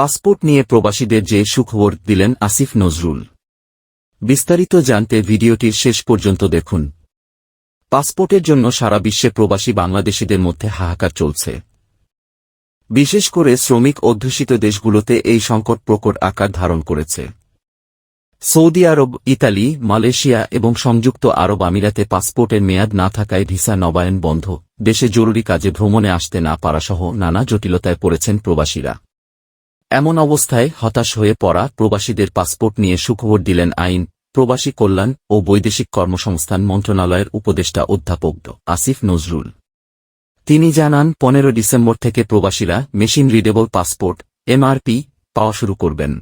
Passport নিয়ে প্রবাসীদের যে সুখবর দিলেন আসিফ নজরুল। বিস্তারিত জানতে ভিডিওটির শেষ পর্যন্ত দেখুন। পাসপোর্টের জন্য সারা বিশ্বে প্রবাসী বাংলাদেশিদের মধ্যে হাহাকার চলছে। বিশেষ করে শ্রমিক অধ্যুষিত দেশগুলোতে এই সংকট প্রকট আকার ধারণ করেছে। সৌদি আরব, ইতালি, মালয়েশিয়া এবং সংযুক্ত আরব আমিরাতে পাসপোর্টের মেয়াদ না থাকায় ভিসা নবায়ন বন্ধ। দেশে জরুরি কাজে ভ্রমণে আসতে না পারাসহ নানা জটিলতায় পড়েছেন প্রবাসীরা। এমন অবস্থায় হতাশ হয়ে পড়া প্রবাসীদের পাসপোর্ট নিয়ে সুখবর দিলেন আইন, প্রবাসী কল্যাণ ও বৈদেশিক কর্মসংস্থান মন্ত্রণালয়ের উপদেষ্টা অধ্যাপক. আসিফ নজরুল। তিনি জানান, পনেরো ডিসেম্বর থেকে প্রবাসীরা মেশিন রিডেবল পাসপোর্ট, এমআরপি, পাওয়া শুরু করবেন।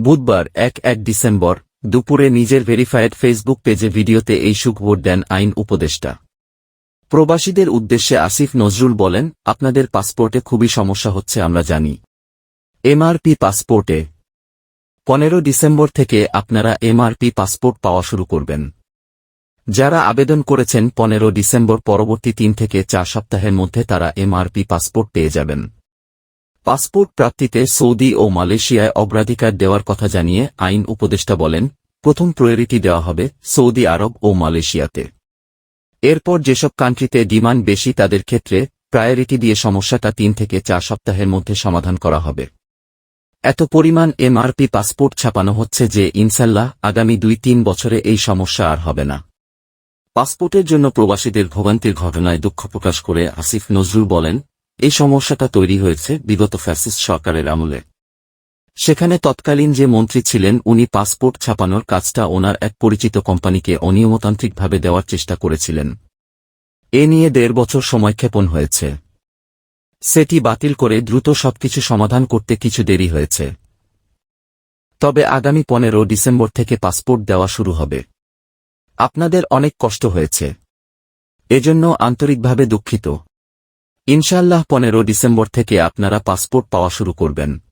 বুধবার, এক এক ডিসেম্বর, দুপুরে নিজের ভেরিফায়েড ফেসবুক পেজে ভিডিওতে এই সুখবর দেন আইন উপদেষ্টা। প্রবাসীদের উদ্দেশ্যে আসিফ নজরুল বলেন, আপনাদের পাসপোর্টে খুবই সমস্যা হচ্ছে, আমরা জানি। এমআরপি পাসপোর্টে। পনেরো ডিসেম্বর থেকে আপনারা এমআরপি পাসপোর্ট পাওয়া শুরু করবেন। যারা আবেদন করেছেন পনেরো ডিসেম্বর পরবর্তী তিন থেকে চার সপ্তাহের মধ্যে তারা এমআরপি পাসপোর্ট পেয়ে যাবেন। পাসপোর্ট প্রাপ্তিতে সৌদি ও মালয়েশিয়ায় অগ্রাধিকার দেওয়ার কথা জানিয়ে আইন উপদেষ্টা বলেন, প্রথম প্রায়োরিটি দেওয়া হবে সৌদি আরব ও মালয়েশিয়াতে। এরপর যেসব কান্ট্রিতে ডিমান্ড বেশি তাদের ক্ষেত্রে প্রায়োরিটি দিয়ে সমস্যাটা তিন থেকে চার সপ্তাহের মধ্যে সমাধান করা হবে। এত পরিমাণ এমআরপি পাসপোর্ট ছাপানো হচ্ছে যে ইনশাল্লাহ আগামী দুই তিন বছরে এই সমস্যা আর হবে না। পাসপোর্টের জন্য প্রবাসীদের ভোগান্তির ঘটনায় দুঃখ প্রকাশ করে আসিফ নজরুল বলেন, এই সমস্যাটা তৈরি হয়েছে বিগত ফ্যাসিস্ট সরকারের আমলে। সেখানে তৎকালীন যে মন্ত্রী ছিলেন উনি পাসপোর্ট ছাপানোর কাজটা ওনার এক পরিচিত কোম্পানিকে অনিয়মতান্ত্রিকভাবে দেওয়ার চেষ্টা করেছিলেন। এ নিয়ে দেড় বছর সময়ক্ষেপণ হয়েছে। সেটি বাতিল করে দ্রুত সবকিছু সমাধান করতে কিছু দেরি হয়েছে। তবে আগামী পনেরো ডিসেম্বর থেকে পাসপোর্ট দেওয়া শুরু হবে। আপনাদের অনেক কষ্ট হয়েছে। এজন্য আন্তরিকভাবে দুঃখিত। ইনশাল্লাহ পনেরো ডিসেম্বর থেকে আপনারা পাসপোর্ট পাওয়া শুরু করবেন।